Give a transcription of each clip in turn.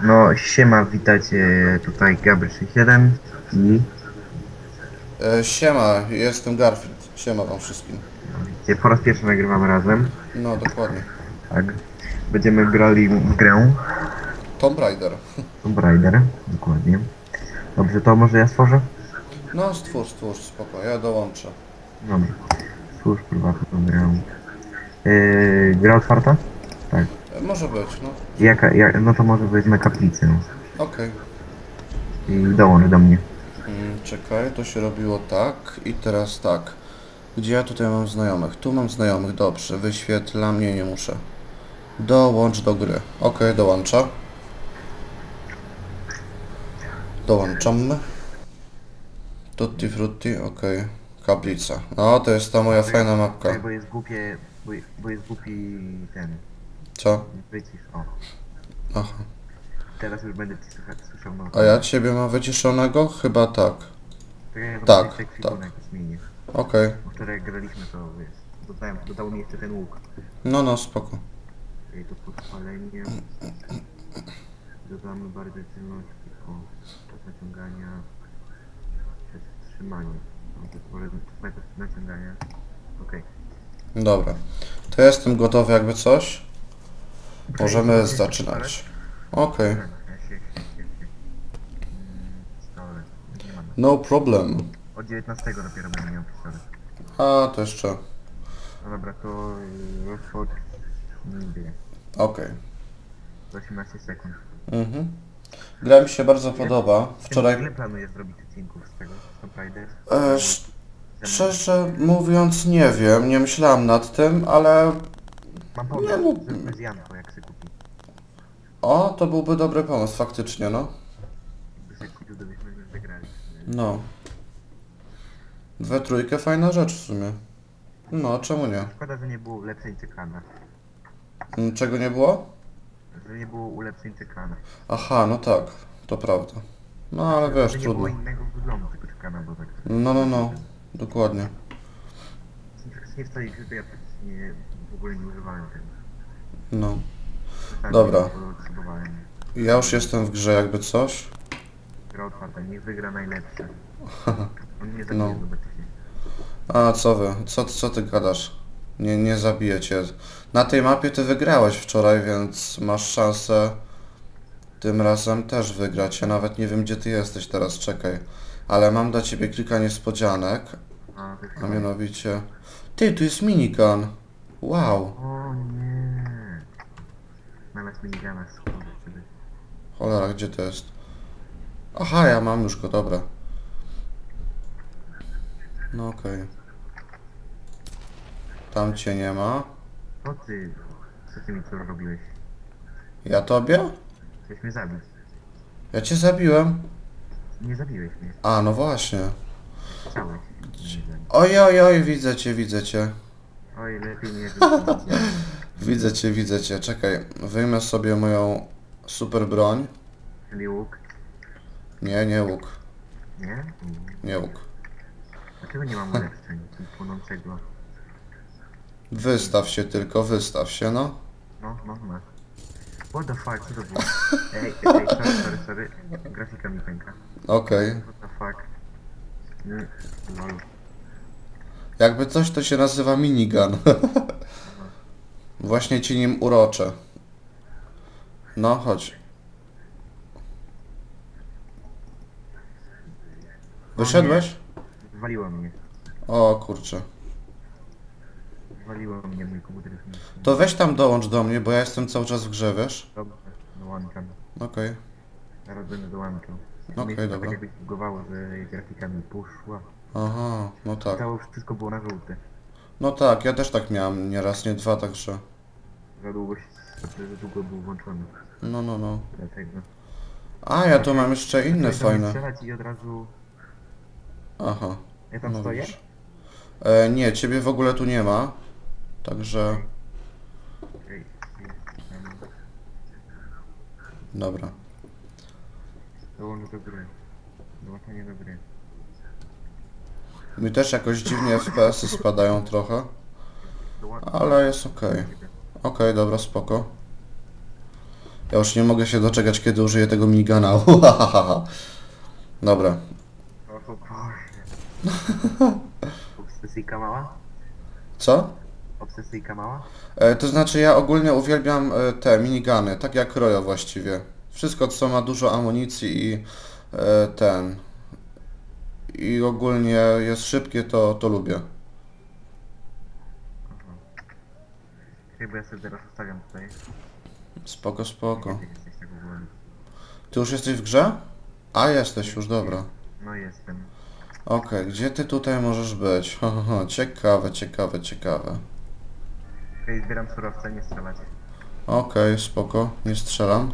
No, siema, witajcie tutaj Gabry61 i E, siema, jestem Garfield. Siema wam wszystkim. widzicie, po raz pierwszy nagrywamy razem. No, dokładnie. Tak. Będziemy grali w grę Tomb Raider. Tomb Raider, dokładnie. Dobrze, to może ja stworzę? No, stwórz, stwórz, spoko, ja dołączę. Dobrze. Stwórz prywatną grę. Yy, gra otwarta? Tak. Może być, no. Jaka, jak, no to może być na kaplicy. No. Okej. I dołącz do mnie. Mm, czekaj, to się robiło tak i teraz tak. Gdzie ja tutaj mam znajomych? Tu mam znajomych, dobrze. Wyświetlam, nie, nie muszę. Dołącz do gry. Okej, dołącza. Dołączam. Tutti frutti, okej. Kaplica. No, to jest ta moja fajna mapka. Bo jest głupie, bo, bo jest głupi ten, Co? wycisz, o. Aha. Teraz już będę ci słychać, słyszał no. A ja ciebie mam wyciszonego? Chyba tak. Czekaj, ja Tak, tak. zmienię. Okej. Bo wczoraj jak graliśmy to wiesz, dodałem, dodał mi jeszcze ten łuk. No, no, spoko. Czyli to podpalenie. Dodamy bardzo czynność, tylko czas naciągania. Czas wstrzymania. No to pole czas naciągania. Okej. Dobra. To jestem gotowy jakby coś. Możemy zaczynać. Okej. Mam. No problem. Od 19 dopiero będę miał pistolet. A, to jeszcze. No dobra, to y, rozpocznijmy. Okej. Za 18 sekund. Mhm. Gra mi się bardzo podoba. Wczoraj... Ile planujesz zrobić odcinków z tego? E, sz- szczerze mówiąc nie wiem, nie myślałem nad tym, ale... Mam nie, pomysł, no- zróbmy z Janko, jak się kupi. O, to byłby dobry pomysł, faktycznie, no. Jakby się kupił, to byśmy już wygrali. No. We trójkę fajna rzecz w sumie. No, czemu nie? Szkoda, że nie było ulepszeń czekana. Mm, Czego nie było? Że nie było ulepszeń czekana. Aha, no tak, to prawda. No ale wiesz, nie trudno. było innego wyglądu tego czekana, bo tak... No, no, no, dokładnie. Nie w całej grze to ja praktycznie w ogóle nie używałem tego. No. Czasami Dobra. Ja już jestem w grze jakby coś. Gra otwarta, niech wygra najlepszy. On nie zabije, No. A co wy? Co, co ty gadasz? Nie, nie zabiję cię. Na tej mapie ty wygrałeś wczoraj, więc masz szansę tym razem też wygrać. Ja nawet nie wiem gdzie ty jesteś teraz, czekaj. Ale mam dla ciebie kilka niespodzianek, a mianowicie... Ty, tu jest minigun! Wow! O nie. Znalazł minigana z wtedy. Cholera, gdzie to jest? Aha, ja mam już go, dobra. No okej. Tam cię nie ma. Co ty? Co ty mi tu robiłeś? Ja tobie? Chciałeś mnie zabić. Ja cię zabiłem. Nie zabiłeś mnie. A, no właśnie. Chciałeś. Oj, oj, oj, widzę cię, widzę cię. Oj, lepiej nie Widzę cię, widzę cię. Czekaj, wyjmę sobie moją super broń. Czyli łuk. Nie, nie łuk. Nie? Nie łuk. Dlaczego nie mam ulepszeń płonącego? Wystaw się tylko, wystaw się, no. No, no, masz. What the fuck, co to było? Ej, ej, sorry, sorry, sorry. Grafika mi pęka. Okej. What the fuck? Mm, lol. Jakby coś, to się nazywa minigun. Właśnie ci nim uroczę. No, chodź. Wyszedłeś? Zwaliło mnie. O kurczę. Zwaliło mnie mój komputer. To weź tam dołącz do mnie, bo ja jestem cały czas w grze, wiesz? Dobrze, dołączam. Okej. Zaraz będę dołączał. Okej, się dobra. Tak jakbyś bugowało, że grafika mi poszła. Aha, no tak. Cało wszystko było na żółte. No tak, ja też tak miałem, nie raz, nie dwa, także... Za długo, się, za długo był włączony. No, no, no. Dlatego. A, ja tu mam jeszcze inne fajne. strzelać i od razu... Aha. Ja tam No stoję? widzisz. E, nie, ciebie w ogóle tu nie ma. Także... Em, Dobra. Dołącz do gry. Dołączenie do gry. Mi też jakoś dziwnie FPS-y spadają trochę. Ale jest okej. Okej, dobra, spoko. Ja już nie mogę się doczekać, kiedy użyję tego minigana. Dobra. O, o Boże. Obsesyjka mała? Co? Obsesyjka mała? E, to znaczy ja ogólnie uwielbiam e, te minigany, tak jak Royo właściwie. Wszystko co ma dużo amunicji i e, ten... I ogólnie jest szybkie, to, to lubię. Chyba ja sobie teraz ustawiam tutaj. Spoko, spoko. Ty jesteś tak już jesteś w grze? A, jesteś już, dobra. No jestem. Okej, gdzie ty tutaj możesz być? Ho, ho, ho. Ciekawe, ciekawe, ciekawe. Okej, zbieram surowce, nie strzelać. Okej, spoko, nie strzelam.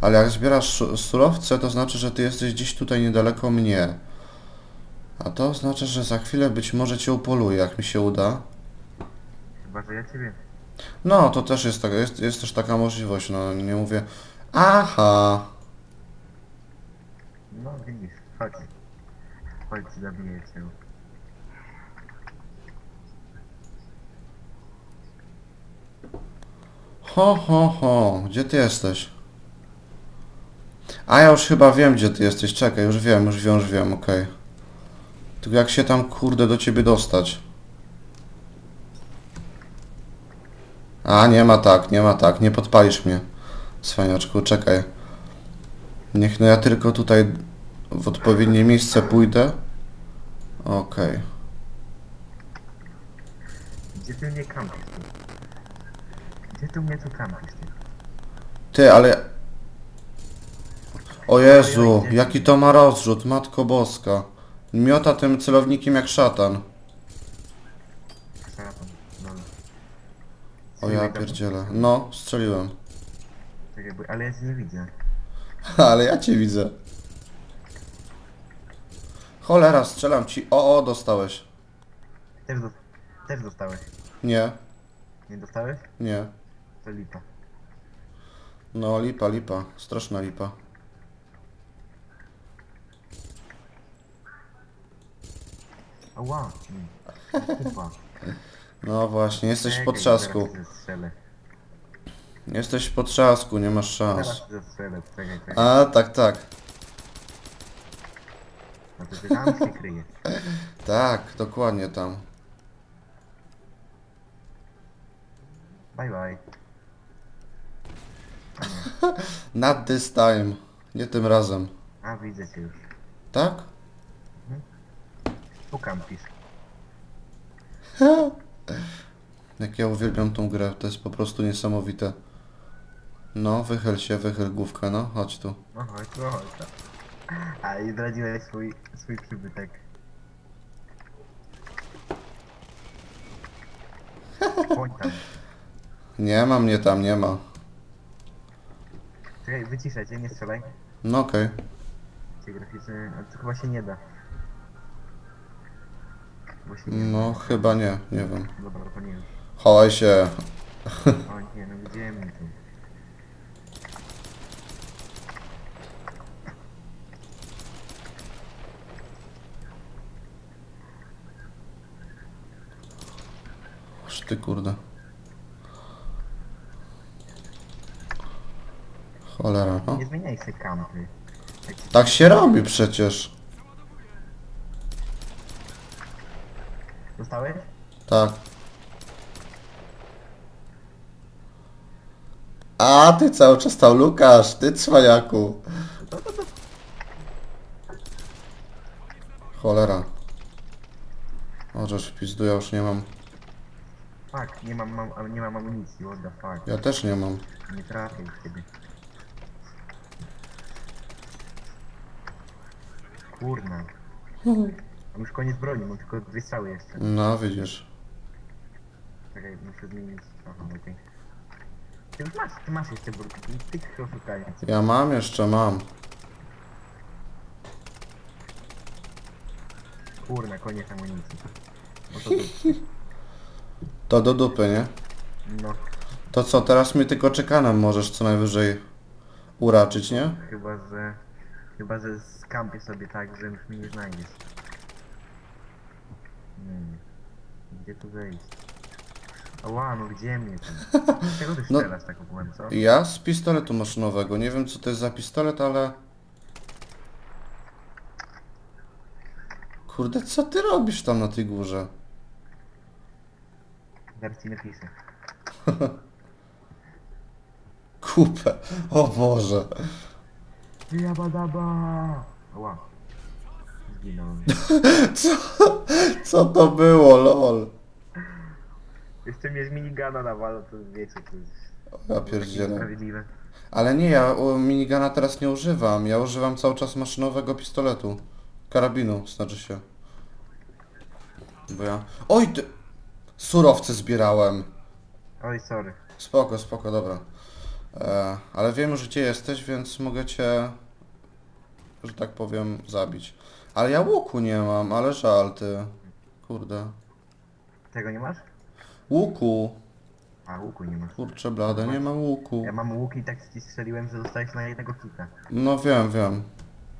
Ale jak zbierasz su- surowce, to znaczy, że ty jesteś gdzieś tutaj niedaleko mnie. A to oznacza, że za chwilę być może cię upoluję, jak mi się uda. Chyba, że ja ciebie. No, to też jest, taka, jest, jest też taka możliwość, no nie mówię... Aha! No widzisz, chodź. Chodź, zabiję cię. Ho, ho, ho, gdzie ty jesteś? A ja już chyba wiem, gdzie ty jesteś, czekaj, już wiem, już wiem, już wiem, okej. Tylko jak się tam, kurde, do ciebie dostać? A, nie ma tak, nie ma tak, nie podpalisz mnie, cwaniaczku, czekaj. Niech no ja tylko tutaj w odpowiednie miejsce pójdę. Okej. Gdzie ty mnie kampisz ty? Gdzie ty mnie tu kampisz ty? Ty, ale... O Jezu, jaki to ma rozrzut, Matko Boska. Miota tym celownikiem jak szatan. O ja pierdzielę. No, strzeliłem. Ale ja cię nie widzę. Ale ja cię widzę. Cholera, strzelam ci. O, o, dostałeś. Też, do, też dostałeś. Nie, Nie dostałeś? nie. To lipa. No, lipa, lipa. Straszna lipa. Ała! Kupa. No właśnie, jesteś w potrzasku. Jesteś w potrzasku, nie masz szans. A, tak, tak. No to ty tam się kryje. Tak, dokładnie tam. Bye bye. Not this time. Nie tym razem. A widzę cię już. Tak? Tu kampisz. Jak ja uwielbiam tą grę, to jest po prostu niesamowite. No, wychyl się, wychyl główkę, no, chodź tu. No chodź, no chodź. tam. A i zdradziłeś swój, swój przybytek. Chodź tam. Nie ma mnie tam, nie ma. Czekaj, wyciszę cię, nie strzelaj. No okej. Cię graficzny, a to chyba się nie da. Nie No, chyba nie, nie wiem. da. Dobra, to nie już. Chowaj się. O nie, no gdzie mi tu? Aż ty kurde. Cholera, no. Nie zmieniaj se kampy. Tak się robi przecież. Dostałeś? Tak. A, ty cały czas tam Lukasz, ty cwaniaku. Cholera. W pizdu, ja już nie mam. Fuck, nie mam, mam, nie mam amunicji, what the fuck. Ja też nie mam. Nie trafię w ciebie. Kurna. Mam już koniec broni, mam tylko dwie strzały jeszcze. No, widzisz. Czekaj, muszę zmienić. Aha, okej. Ty już masz, ty masz jeszcze brud. Ty ich oszukając. Ja mam jeszcze, mam. Kurna, koniec amunicji. No to, To do dupy, nie? no, To co, teraz mi tylko czekanem możesz co najwyżej uraczyć, nie? chyba, że... Chyba, że skampię sobie tak, że już mnie nie znajdziesz. Hmm. Gdzie tu wejść? Ła, no gdzie mnie tam? Czego ty No. strzelasz tak ogółem, co? Ja z pistoletu maszynowego. Nie wiem co to jest za pistolet, ale... Kurde, co ty robisz tam na tej górze? Zaraz ci napiszę. Kupę. O Boże. Jabadaba! Ła. Zginąłem. Co? Co to było, lol? Jeszcze mnie z minigana nawalą, to wiecie, to jest Ja pierdzielę. niesprawiedliwe. Ale nie, ja o, minigana teraz nie używam. Ja używam cały czas maszynowego pistoletu. Karabinu, znaczy się. Bo ja... Oj, ty... Surowce zbierałem. Oj, sorry. Spoko, spoko, dobra. E, ale wiem już gdzie jesteś, więc mogę cię, że tak powiem, zabić. Ale ja łuku nie mam, ale żal ty. Kurde. Tego nie masz? Łuku. A, łuku nie masz. Kurczę blade, nie mam łuku. Ja mam łuk i tak ci strzeliłem, że dostałeś na jednego hita. No wiem, wiem.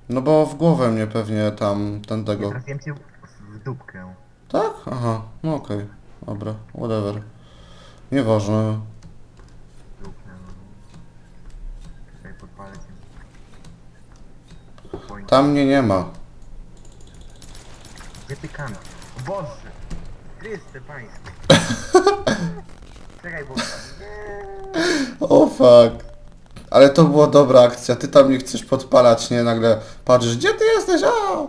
No bo w głowę mnie pewnie tam ten tego. trafiłem cię w, dupkę. Tak? Aha, no okej. Dobra, whatever. Nieważne. W dupkę, no. Czekaj, podpalę cię. Point. Tam mnie nie ma. Gdzie ty kan? O Boże! Chryste pańskie! Czekaj, bo... O fuck. Ale to była dobra akcja. Ty tam nie chcesz podpalać, nie? Nagle patrzysz, gdzie ty jesteś? A!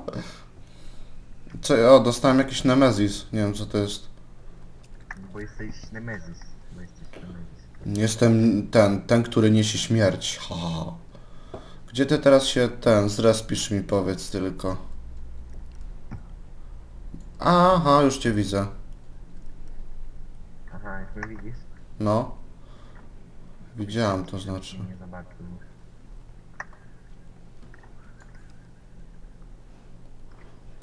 Co, o, dostałem jakiś Nemezis. Nie wiem co to jest. Bo jesteś Nemezis. Bo jesteś Nemezis. Jestem ten, ten, który niesie śmierć. Ha. Gdzie ty teraz się ten zrespisz mi powiedz tylko. Aha, już cię widzę. Aha, jak mnie widzisz? No. Widziałem to znaczy. Nie zobaczył.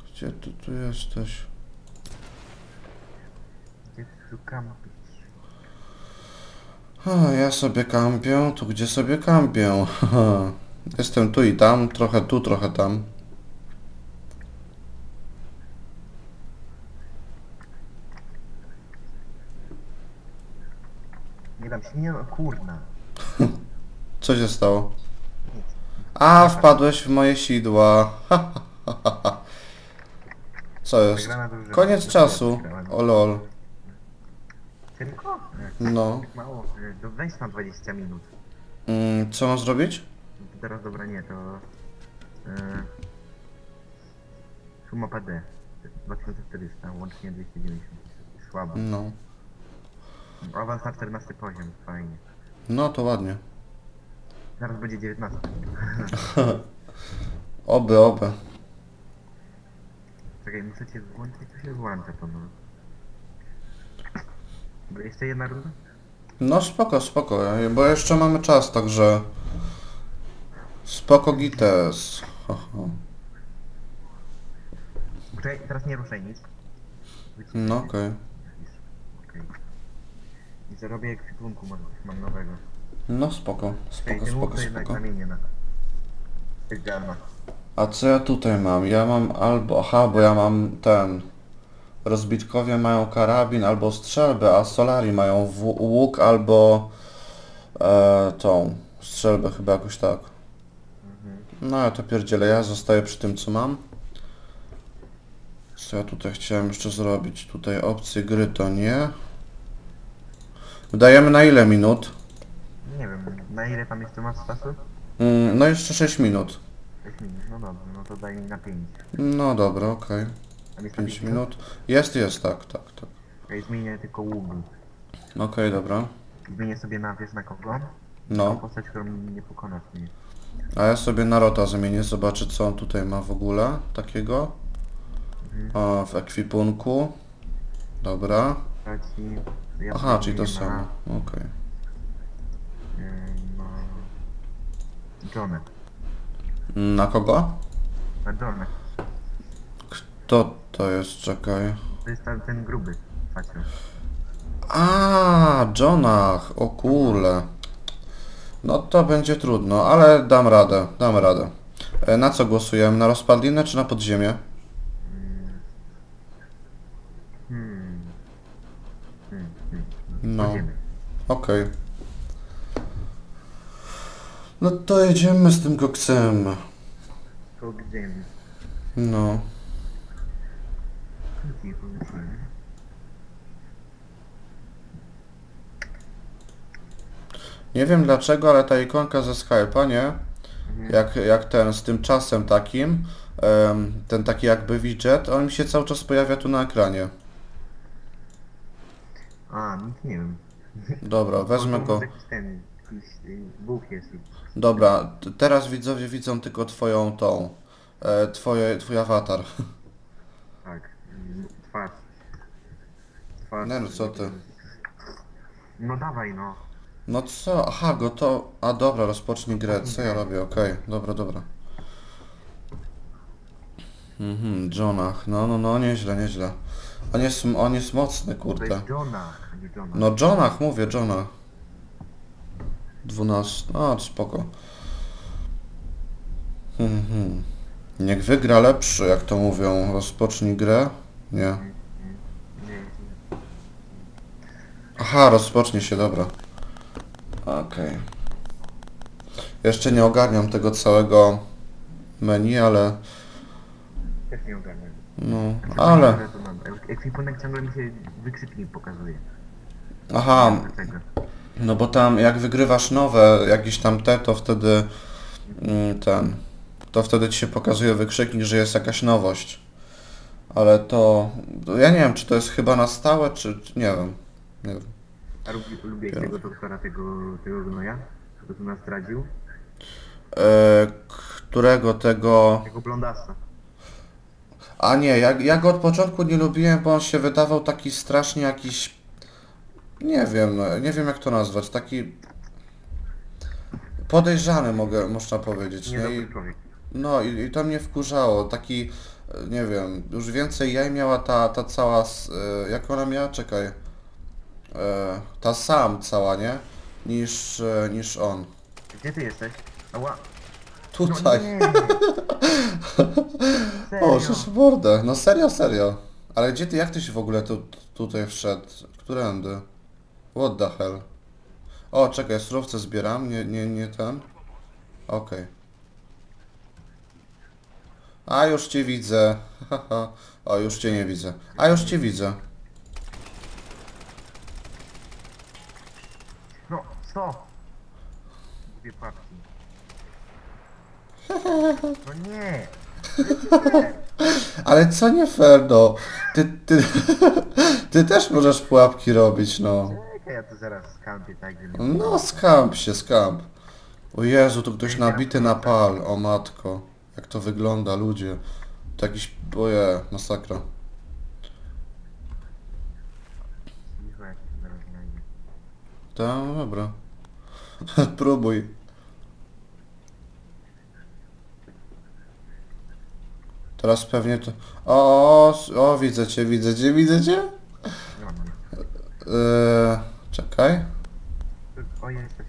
Gdzie ty tu jesteś? Gdzie kampisz? A, ja sobie kampię, tu gdzie sobie kampię. Jestem tu i tam, trochę tu, trochę tam. Nie dam się, nie no, kurna. Co się stało? Nic. A, wpadłeś w moje sidła. Co jest? Wygrana drużyna. Koniec czasu. wygrałem. O lol. Tylko? Nie, No. tak mało. E, To weź na 20 minut. Mm, co mam zrobić? Teraz dobra nie, to... E, suma PD. 2400, łącznie 290. Słabo. No. Awans na 14 poziom, fajnie. No to ładnie. Zaraz będzie 19. Oby, oby. Czekaj, muszę cię włączyć, to się włącza to no. Dobra, jeszcze jedna runda? No spoko, spoko, bo jeszcze mamy czas, także... Spoko gites. Czekaj, teraz nie ruszaj nic. No okej. Okej. I zarobię ekwipunku, może coś mam nowego. No spoko, spoko, spoko, spoko. na... A co ja tutaj mam? Ja mam albo... Aha, bo ja mam ten... Rozbitkowie mają karabin albo strzelbę, a Solari mają łuk albo... E, tą... Strzelbę chyba jakoś tak. No ja to pierdzielę, ja zostaję przy tym co mam. Co ja tutaj chciałem jeszcze zrobić? Tutaj opcje gry to nie. Wydajemy na ile minut? Nie wiem, na ile tam jeszcze masz czasu? Mm, no jeszcze 6 minut. 6 minut, no dobrze, no to daj mi na 5. No dobra, okej. Jest 5 minut. Jest, jest, tak, tak, tak. Ja zmienię tylko łuk. Okej, dobra. Zmienię sobie na wiesz na kogo? No. Postać, którą nie pokonasz mnie. A ja sobie Narota zmienię, zobaczę co on tutaj ma w ogóle takiego. Mhm. A, w ekwipunku. Dobra. Ja Aha, czyli to samo. Okej. Na, em, na... Kogo? Na Johnę. Kto to jest? Czekaj. To jest ten, ten gruby. Facio. A, Jonach, o kurde. No to będzie trudno, ale dam radę, dam radę. E, Na co głosujemy? Na rozpadlinę czy na podziemie? Hmm. Hmm. Hmm. No, okej. No to jedziemy z tym koksem. Gdzie? No. Nie wiem dlaczego, ale ta ikonka ze Skype'a, nie? Jak, jak ten, z tym czasem takim, ten taki jakby widget, on mi się cały czas pojawia tu na ekranie. A, nic nie wiem. Dobra, wezmę To go. Jakiś ten, jakiś y, Bóg jest. Dobra, t- teraz widzowie widzą tylko twoją tą, e, twoje, twój awatar. Tak. mm, Twarz. Twarz. No, co ty. No dawaj no. No co? Aha, gotowo. A dobra, rozpocznij grę. Co ja robię? Okej, dobra, dobra. Mhm, Jonach. No, no, no, nieźle, nieźle. On jest, on jest mocny, kurde. nie Johna. No, Jonach, mówię, Jonah. 12. A, spoko. Mhm. Niech wygra lepszy, jak to mówią. Rozpocznij grę? Nie. Aha, rozpocznie się, dobra. Okej. Jeszcze nie ogarniam tego całego menu, ale... No, ale... Ekwipunek ciągle mi się wykrzyknik pokazuje. Aha, Dlaczego? no bo tam jak wygrywasz nowe, jakieś tam te, to wtedy... mm, Ten... To wtedy ci się pokazuje wykrzyknik, że jest jakaś nowość. Ale to... Ja nie wiem, czy to jest chyba na stałe, czy... Nie wiem. Nie wiem. A lubi, lubię Biorę. tego doktora, tego, tego gnoja, który tu nas zdradził. E, którego tego... Tego blondasa. A nie, ja, ja go od początku nie lubiłem, bo on się wydawał taki strasznie jakiś... Nie wiem, nie wiem jak to nazwać, taki... Podejrzany mogę, można powiedzieć, nie? I, no i, i to mnie wkurzało, taki, nie wiem, już więcej jaj miała ta, ta cała, e, jak ona miała, czekaj, e, ta sam cała, nie? Niż, e, niż on. Gdzie ty jesteś? Ała. Tutaj. No. O, żeż mordę. No serio, serio. Ale gdzie ty, jak ty się w ogóle tu, tutaj wszedł? Którędy? What the hell? O, czekaj, surowce zbieram, nie, nie, nie ten. Okej. A już cię widzę. O, już cię nie widzę. A już cię widzę. No. Dwie papki. No nie. Ale co nie fair, no. Ty, ty, ty też możesz pułapki robić, no. Czekaj, ja tu zaraz skampię tak, żeby... No, skamp się, skamp. O Jezu, tu ktoś nabity na pal, o matko. Jak to wygląda, ludzie. To jakiś, oje, masakra. Cicho, jak to zaraz znajdzie. Tak, no dobra. Próbuj. Teraz pewnie to... O, s- o, widzę cię, widzę cię, widzę cię. Eee, czekaj. O, jesteś.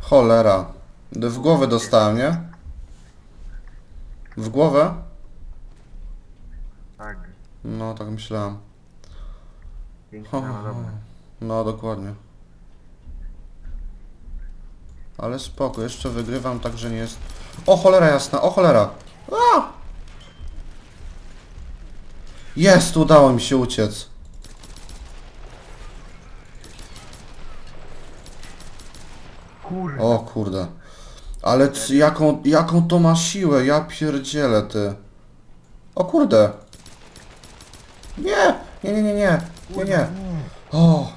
Cholera. W głowę dostałem, nie? W głowę? Tak. No, tak myślałem. Pięknie, no. No, dokładnie. Ale spoko, jeszcze wygrywam, także nie jest... O cholera jasna, o cholera! A! Jest, udało mi się uciec. Kurde. O kurde. Ale jaką, jaką to ma siłę, ja pierdzielę ty. O kurde. Nie, nie, nie, nie, nie, nie, nie. O,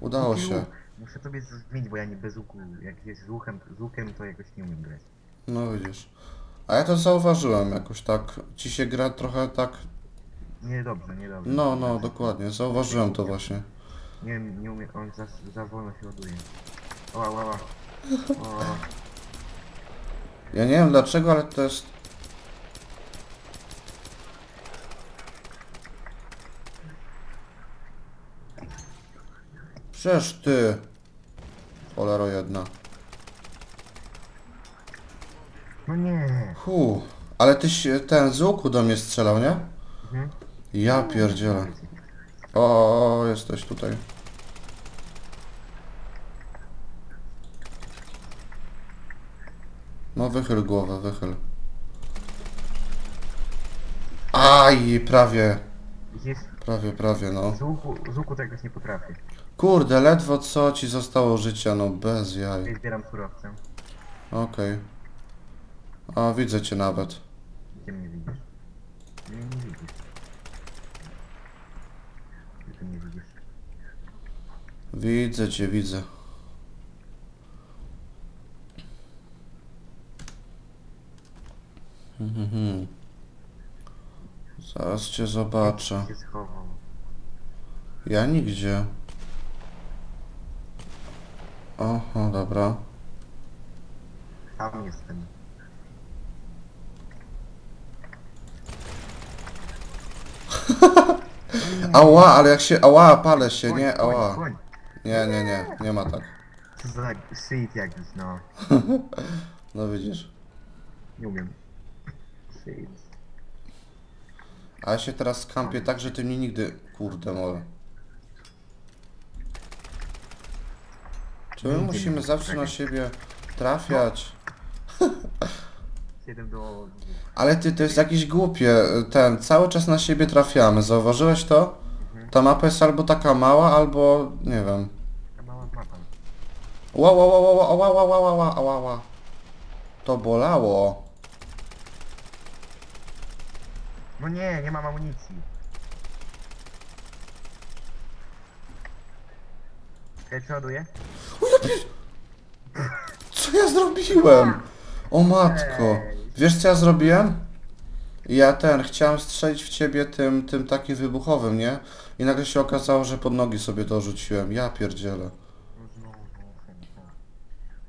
udało się. Muszę tobie zmienić, bo ja nie bez łuku. Jak jest z łukiem, z łukiem to jakoś nie umiem grać. No widzisz. A ja to zauważyłem jakoś tak. Ci się gra trochę tak. Nie dobrze, nie dobrze. No, no, dokładnie. Zauważyłem to właśnie. Nie wiem, nie umiem, on za, za wolno się ładuje. Oła, oła. O, Ja nie wiem dlaczego, ale to jest. Przecież ty. Cholero jedna. No nie. Hu. Ale tyś ten z łuku do mnie strzelał, nie? Mhm. Ja pierdzielę. O, jesteś tutaj. No wychyl głowę, wychyl. Aj, prawie, Widzisz? prawie, prawie, no. Z łuku, z łuku czegoś nie potrafię. Kurde, ledwo co ci zostało życia, no bez jaj. Tutaj zbieram surowce. Okej. A, widzę cię nawet. Gdzie mnie widzisz? Mnie nie widzisz. Ty mnie widzisz? Widzę cię, widzę. Mhm. Zaraz cię zobaczę. Gdzie się schował? Ja nigdzie. Oho, dobra. Tam jestem. Ała, ale jak się... Ała, palę się, Koń, nie, koń, ała. koń. Nie, nie, nie, nie ma tak. Co za shit jakiś, no. No widzisz. Nie umiem. Shit. A ja się teraz skampię tak, że ty mnie nigdy... Kurde mole. Czy my Nigdy musimy zawsze na siebie trafiać? 7 do 2. Ale ty, to jest jakieś głupie, ten, cały czas na siebie trafiamy, zauważyłeś to? Ta mapa jest albo taka mała, albo, nie wiem. Ta mała mapa. Ła, ła, ła, ła, ła, ła, ła, ła, ła, ła, ła, ła. To bolało. No nie, nie mam amunicji. Czekaj, przeładuję? Co ja zrobiłem? O matko. Wiesz co ja zrobiłem? Ja ten, chciałem strzelić w ciebie tym, tym takim wybuchowym, nie? I nagle się okazało, że pod nogi sobie to rzuciłem. Ja pierdzielę.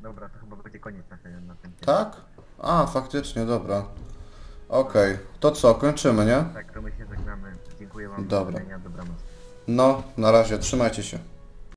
Dobra, to chyba będzie koniec na film. Tak? A, faktycznie, dobra. Okej, to co, kończymy, nie? Tak, to my się żegnamy. Dziękuję wam Dobra. Dobranoc. No, na razie, trzymajcie się.